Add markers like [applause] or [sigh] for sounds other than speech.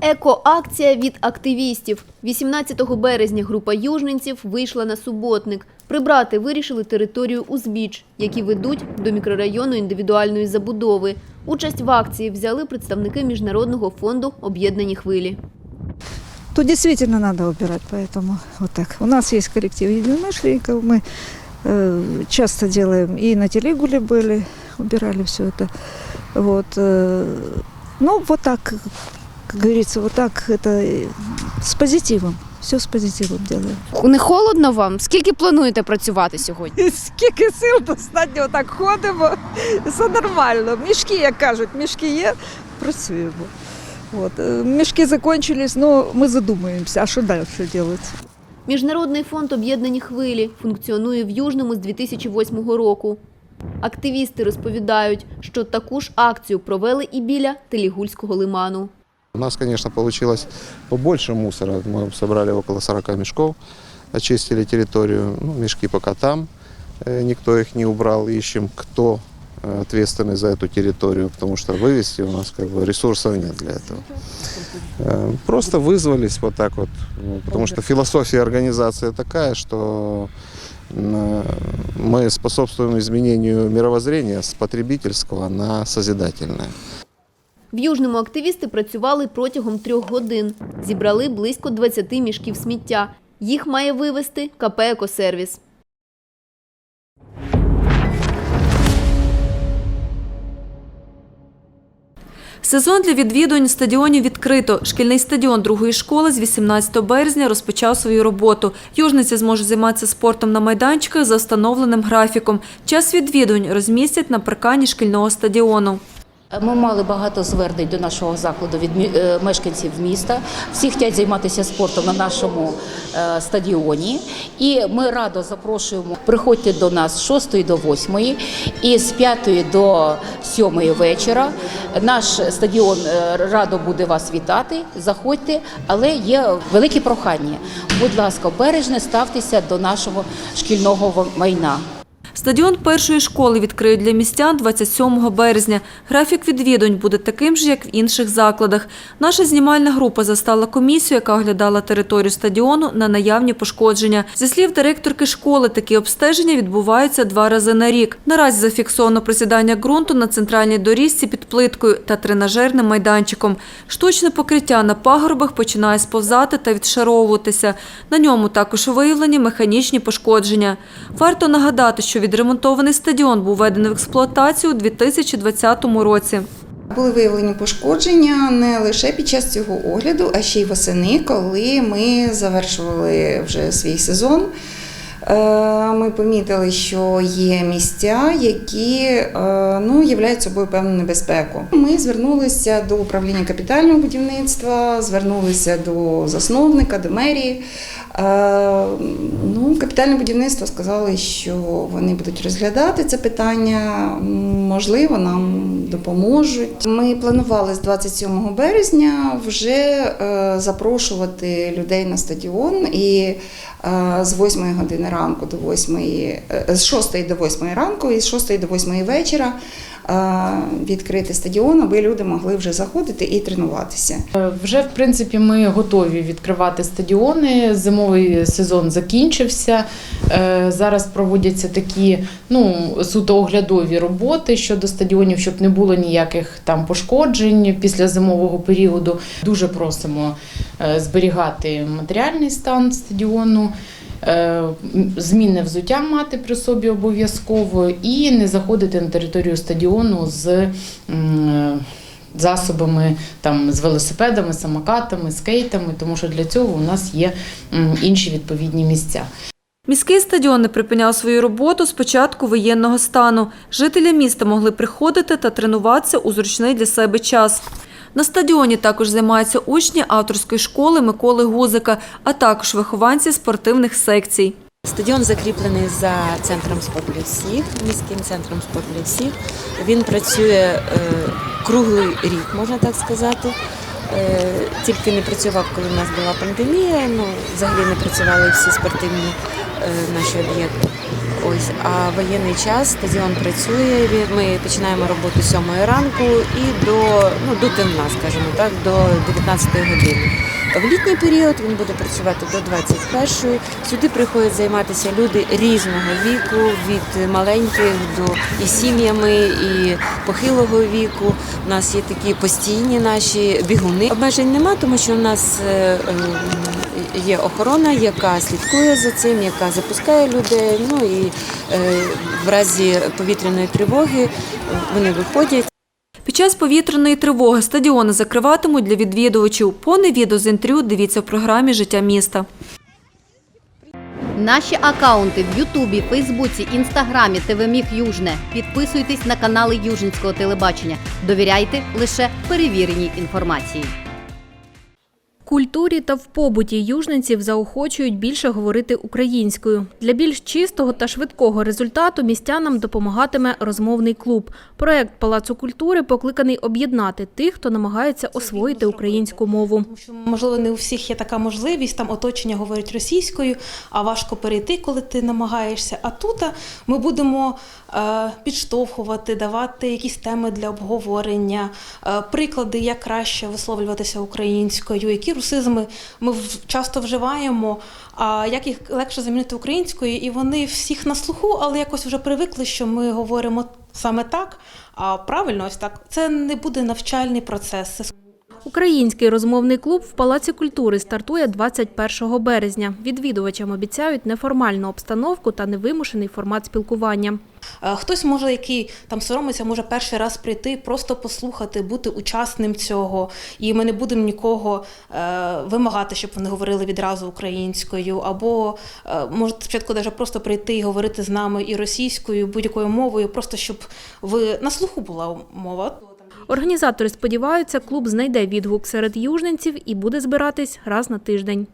Екоакція від активістів. 18 березня група южненців вийшла на суботник. Прибрати вирішили територію узбіч, які ведуть до мікрорайону індивідуальної забудови. Участь в акції взяли представники Міжнародного фонду «Об'єднані хвилі». то действительно надо убирать, поэтому вот так. У нас есть коллектив единомышленников, мы э, часто делаем, и на Телегуле были, убирали все это. Вот, э, ну, вот так, как говорится, вот так это э, с позитивом, все с позитивом делаем. Не холодно вам? Скільки плануєте працювати сьогодні? [laughs] Скільки сил достатньо, отак ходимо, все нормально. Мішки, як кажуть, мішки є, працюємо. От. е, Мішки закінчились, ну ми задумуємося, а що далі робити? Міжнародний фонд «Об'єднані хвилі» функціонує в Южному з 2008 року. Активісти розповідають, що таку ж акцію провели і біля Телігульського лиману. У нас, конечно, получилось побольше мусора. Мы собрали около 40 мешков, очистили территорию. Ну, мешки пока там, э, никто их не убрал. Ищем, кто э, ответственный за эту территорию, потому что вывести у нас как бы ресурсов нет для этого. Э, Просто вызвались вот так вот, ну, потому что философия организации такая, что мы способствуем изменению мировоззрения с потребительского на созидательное. В Южному активісти працювали протягом трьох годин. Зібрали близько 20 мішків сміття. Їх має вивезти КП «Екосервіс». Сезон для відвідувань стадіонів відкрито. Шкільний стадіон другої школи з 18 березня розпочав свою роботу. Южниці зможуть займатися спортом на майданчиках за встановленим графіком. Час відвідувань розмістять на паркані шкільного стадіону. Ми мали багато звернень до нашого закладу від е, мешканців міста. Всі хочуть займатися спортом на нашому е, стадіоні. І ми радо запрошуємо приходьте до нас з 6 до 8 і з 5 до 7 вечора. Наш стадіон е, радо буде вас вітати. Заходьте, але є велике прохання. Будь ласка, бережно ставтеся до нашого шкільного майна. Стадіон першої школи відкриють для містян 27 березня. Графік відвідувань буде таким же, як в інших закладах. Наша знімальна група застала комісію, яка оглядала територію стадіону на наявні пошкодження. Зі слів директорки школи, такі обстеження відбуваються два рази на рік. Наразі зафіксовано просідання ґрунту на центральній доріжці під плиткою та тренажерним майданчиком. Штучне покриття на пагорбах починає сповзати та відшаровуватися. На ньому також виявлені механічні пошкодження. Варто нагадати, що відремонтований стадіон був введений в експлуатацію у 2020 році. Були виявлені пошкодження не лише під час цього огляду, а ще й восени, коли ми завершували вже свій сезон. Е, Ми помітили, що є місця, які е, ну, являють собою певну небезпеку. Ми звернулися до управління капітального будівництва, звернулися до засновника, до мерії. Е, Ну, капітальне будівництво сказали, що вони будуть розглядати це питання. Можливо, нам допоможуть. Ми планували з 27 березня вже е, запрошувати людей на стадіон і е, з 8 години ранку до 8, е, з 6 до 8 ранку і з 6 до 8 вечора відкрити стадіон, аби люди могли вже заходити і тренуватися. Вже в принципі ми готові відкривати стадіони. Зимовий сезон закінчився. Е, Зараз проводяться такі ну суто оглядові роботи щодо стадіонів, щоб не було ніяких там пошкоджень після зимового періоду. Дуже просимо е, зберігати матеріальний стан стадіону. Е, Змінне взуття мати при собі обов'язково і не заходити на територію стадіону з засобами там з велосипедами, самокатами, скейтами, тому що для цього у нас є інші відповідні місця. Міський стадіон не припиняв свою роботу з початку воєнного стану. Жителі міста могли приходити та тренуватися у зручний для себе час. На стадіоні також займаються учні авторської школи Миколи Гузика, а також вихованці спортивних секцій. Стадіон закріплений за центром спорт для всіх, міським центром спорт для всіх. Він працює е, круглий рік, можна так сказати. Е, тільки не працював, коли в нас була пандемія. Ну, взагалі не працювали всі спортивні е, наші об'єкти. Ось, а воєнний час стадіон працює. Ми починаємо роботу 7 ранку і до, ну, до темна, скажімо так, до 19 години. В літній період він буде працювати до 21-ї. Сюди приходять займатися люди різного віку, від маленьких до і сім'ями, і похилого віку. У нас є такі постійні наші бігуни. Обмежень нема, тому що у нас е, е, є охорона, яка слідкує за цим, яка запускає людей. Ну і е, в разі повітряної тривоги вони виходять. Під час повітряної тривоги стадіони закриватимуть для відвідувачів. Повне відео з інтерв'ю дивіться в програмі Життя міста. Наші акаунти в Ютубі, Фейсбуці, Інстаграмі, ТВ Міг Южне. Підписуйтесь на канали Южницького телебачення. Довіряйте лише перевіреній інформації. Культурі та в побуті южненців заохочують більше говорити українською. Для більш чистого та швидкого результату містянам допомагатиме розмовний клуб. Проект Палацу культури покликаний об'єднати тих, хто намагається освоїти українську мову. Можливо не у всіх є така можливість, там оточення говорить російською, а важко перейти, коли ти намагаєшся. А тут ми будемо е, підштовхувати, давати якісь теми для обговорення, е, приклади, як краще висловлюватися українською, які русизми ми часто вживаємо, а як їх легше замінити українською, і вони всіх на слуху, але якось вже привикли, що ми говоримо саме так. А правильно, ось так. Це не буде навчальний процес. Український розмовний клуб в Палаці культури стартує 21 березня. Відвідувачам обіцяють неформальну обстановку та невимушений формат спілкування. Е, Хтось може, який там соромиться, може перший раз прийти, просто послухати, бути учасним цього. І ми не будемо нікого е, вимагати, щоб вони говорили відразу українською, або е, може спочатку навіть просто прийти і говорити з нами і російською, будь-якою мовою, просто щоб ви на слуху була мова. Організатори сподіваються, клуб знайде відгук серед южненців і буде збиратись раз на тиждень.